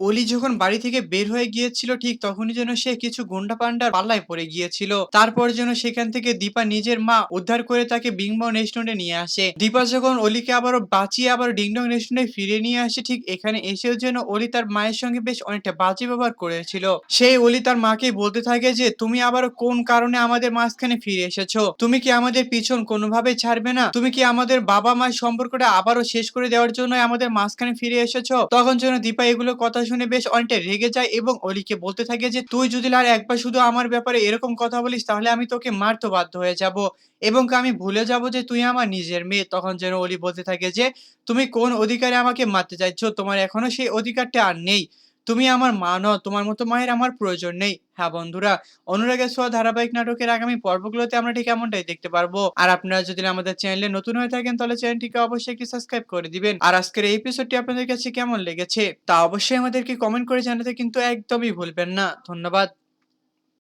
অলি যখন বাড়ি থেকে বের হয়ে গিয়েছিল, ঠিক তখনই যেন সে কিছু গুন্ডা পান্ডার পাল্লায় পড়ে গিয়েছিল। তারপর যেন সেখান থেকে দীপা নিজের মা উদ্ধার করে তাকে বিংবন রেস্টুরেন্টে নিয়ে আসে। দীপা যখন অলিকে আবারও বাঁচিয়ে আবার ডিংডং রেস্টুরেন্টে ফিরে নিয়ে আসে, ঠিক এখানে এসেও যেন অলি তার মায়ের সঙ্গে বেশ অনেকটা বাজে ব্যবহার করেছিল। সেই অলি তার মাকে বলতে থাকে যে, তুমি আবারও কোন কারণে আমাদের মাঝখানে ফিরে এসেছ? তুমি কি আমাদের পিছন কোনোভাবেই ছাড়বে না? তুমি কি আমাদের বাবা মায়ের সম্পর্কটা আবারও শেষ করে দেওয়ার জন্য আমাদের মাঝখানে ফিরে এসেছ? তখন যেন দীপা এগুলো কথা শুনে বেশ অনেকটা রেগে যায় এবং অলিকে বলতে থাকে যে, তুই যদি আর একবার শুধু আমার ব্যাপারে এরকম কথা বলিস, তাহলে আমি তোকে মারতে বাধ্য হয়ে যাব এবং আমি ভুলে যাব যে, তুই আমার নিজের মেয়ে। তখন যেন অলি বলতে থাকে যে, তুমি কোন অধিকারে আমাকে মারতে চাইছো? তোমার এখনও সেই অধিকারটা আর নেই। তুমি আমার মা নও তোমার মতো মায়ের আমার প্রয়োজন নেই। হ্যাঁ বন্ধুরা, অনুরাগের ছোঁয়া ধারাবাহিক নাটকের আগামী পর্বগুলোতে আমরা ঠিক এমনটাই দেখতে পারব। আর আপনারা যদি আমাদের চ্যানেলে নতুন হয়ে থাকেন, তাহলে চ্যানেলটিকে অবশ্যই একটি সাবস্ক্রাইব করে দিবেন। আর আজকের এই এপিসোডটি আপনাদের কাছে কেমন লেগেছে, তা অবশ্যই আমাদেরকে কমেন্ট করে জানাতে কিন্তু একদমই ভুলবেন না। ধন্যবাদ।